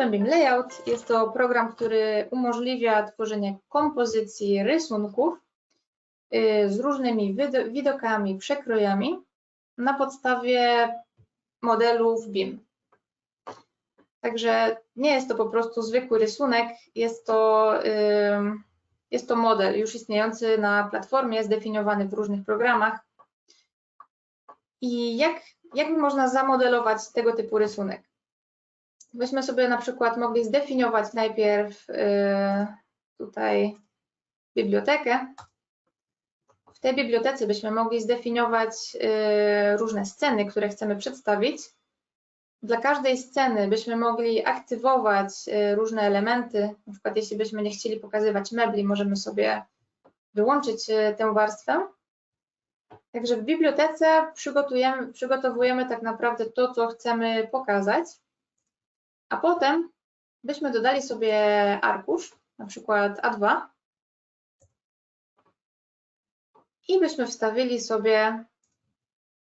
OpenBeam Layout jest to program, który umożliwia tworzenie kompozycji rysunków y, z różnymi widokami, przekrojami na podstawie modelów BIM. Także nie jest to po prostu zwykły rysunek, jest to, jest to model już istniejący na platformie, zdefiniowany w różnych programach. I jak, jak można zamodelować tego typu rysunek? Byśmy sobie na przykład mogli zdefiniować najpierw y, tutaj bibliotekę. W tej bibliotece byśmy mogli zdefiniować y, różne sceny, które chcemy przedstawić. Dla każdej sceny byśmy mogli aktywować y, różne elementy. Na przykład jeśli byśmy nie chcieli pokazywać mebli, możemy sobie wyłączyć tę warstwę. Także w bibliotece przygotowujemy tak naprawdę to, co chcemy pokazać. A potem byśmy dodali sobie arkusz, na przykład A2 i byśmy wstawili sobie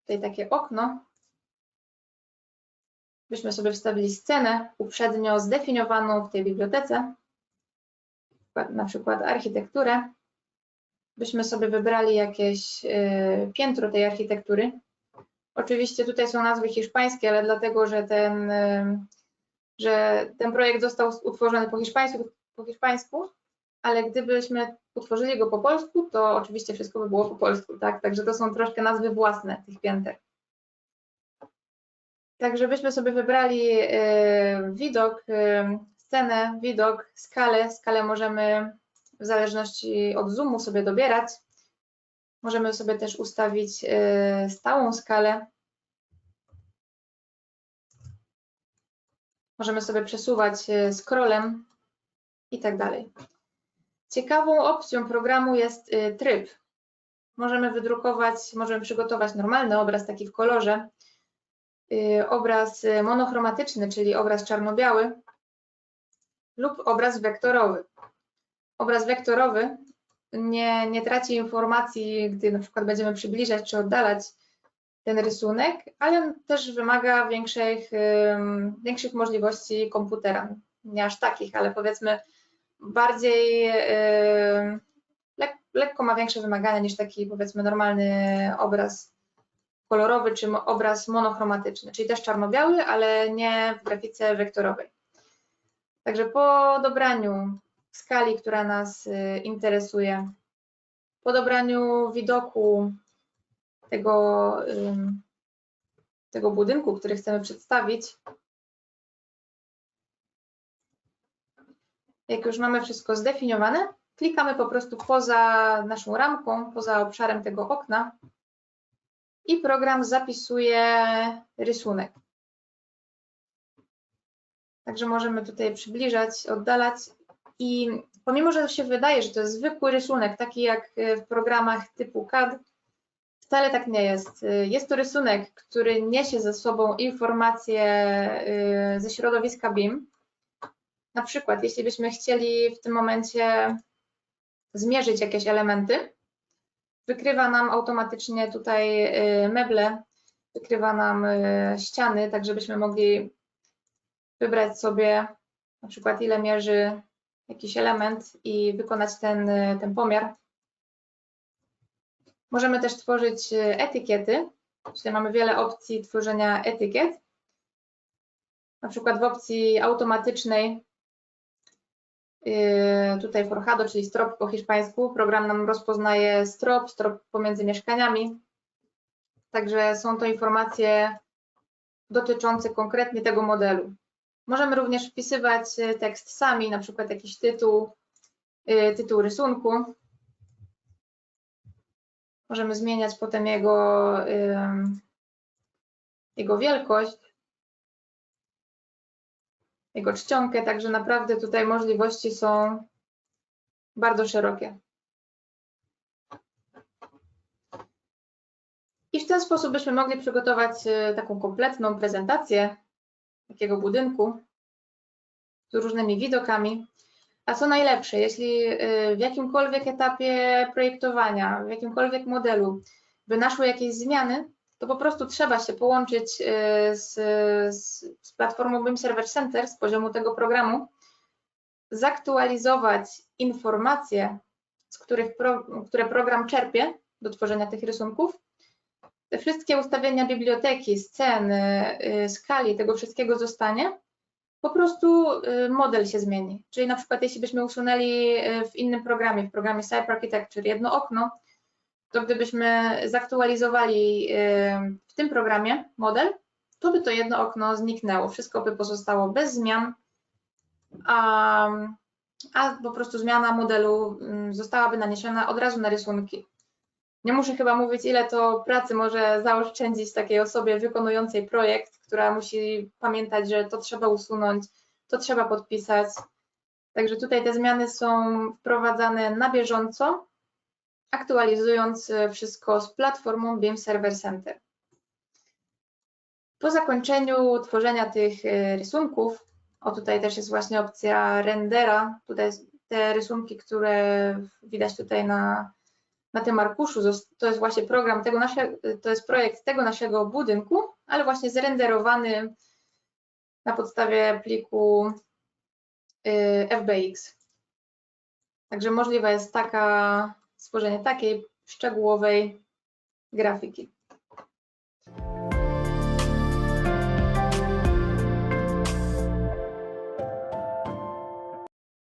tutaj takie okno, byśmy sobie wstawili scenę uprzednio zdefiniowaną w tej bibliotece, na przykład architekturę, byśmy sobie wybrali jakieś y, piętro tej architektury. Oczywiście tutaj są nazwy hiszpańskie, ale dlatego, że ten y, że ten projekt został utworzony po hiszpańsku, po hiszpańsku, ale gdybyśmy utworzyli go po polsku, to oczywiście wszystko by było po polsku, tak? Także to są troszkę nazwy własne tych pięter. Także byśmy sobie wybrali y, widok, y, scenę, widok, skalę. Skalę możemy w zależności od zoomu sobie dobierać. Możemy sobie też ustawić y, stałą skalę. Możemy sobie przesuwać e, scrollem i tak dalej. Ciekawą opcją programu jest e, tryb. Możemy wydrukować, możemy przygotować normalny obraz taki w kolorze, e, obraz monochromatyczny, czyli obraz czarno-biały lub obraz wektorowy. Obraz wektorowy nie, nie traci informacji, gdy na przykład będziemy przybliżać czy oddalać ten rysunek, ale też wymaga większych, większych możliwości komputera. Nie aż takich, ale powiedzmy bardziej lek, lekko ma większe wymagania niż taki powiedzmy normalny obraz kolorowy czy obraz monochromatyczny, czyli też czarno-biały, ale nie w grafice wektorowej. Także po dobraniu skali, która nas y, interesuje, po dobraniu widoku, tego, tego budynku, który chcemy przedstawić. Jak już mamy wszystko zdefiniowane, klikamy po prostu poza naszą ramką, poza obszarem tego okna i program zapisuje rysunek. Także możemy tutaj przybliżać, oddalać i pomimo, że się wydaje, że to jest zwykły rysunek, taki jak w programach typu CAD, Wcale tak nie jest. Jest to rysunek, który niesie ze sobą informacje y, ze środowiska BIM. Na przykład, jeśli byśmy chcieli w tym momencie zmierzyć jakieś elementy, wykrywa nam automatycznie tutaj y, meble, wykrywa nam y, ściany, tak żebyśmy mogli wybrać sobie na przykład ile mierzy jakiś element i wykonać ten, ten pomiar. Możemy też tworzyć e, etykiety. Tutaj mamy wiele opcji tworzenia etykiet. Na przykład w opcji automatycznej, e, tutaj forjado, czyli strop po hiszpańsku, program nam rozpoznaje strop, strop pomiędzy mieszkaniami. Także są to informacje dotyczące konkretnie tego modelu. Możemy również wpisywać e, tekst sami, na przykład jakiś tytuł, tytuł rysunku. Możemy zmieniać potem jego, jego wielkość, jego czcionkę, także naprawdę tutaj możliwości są bardzo szerokie. I w ten sposób byśmy mogli przygotować e, taką kompletną prezentację takiego budynku z różnymi widokami. A co najlepsze, jeśli y, w jakimkolwiek etapie projektowania, w jakimkolwiek modelu by naszły jakieś zmiany, to po prostu trzeba się połączyć y, z, z, z platformą BIM Server Center z poziomu tego programu, zaktualizować informacje, z których pro, które program czerpie do tworzenia tych rysunków. Te wszystkie ustawienia biblioteki, sceny, y, skali, tego wszystkiego zostanie. Po prostu y, model się zmieni. Czyli na przykład jeśli byśmy usunęli y, w innym programie, w programie Cyber Architecture jedno okno, to gdybyśmy zaktualizowali w tym programie model, to by to jedno okno zniknęło. Wszystko by pozostało bez zmian, a, a po prostu zmiana modelu mm, zostałaby naniesiona od razu na rysunki. Nie muszę chyba mówić, ile to pracy może zaoszczędzić takiej osobie wykonującej projekt, która musi pamiętać, że to trzeba usunąć, to trzeba podpisać. Także tutaj te zmiany są wprowadzane na bieżąco, aktualizując wszystko z platformą BIM Server Center. Po zakończeniu tworzenia tych y, rysunków, o tutaj też jest właśnie opcja rendera, tutaj te rysunki, które widać tutaj na, na tym arkuszu, to jest właśnie program tego naszego, to jest projekt tego naszego budynku, ale właśnie zrenderowany na podstawie pliku y, FBX. Także możliwe jest taka, stworzenie takiej szczegółowej grafiki.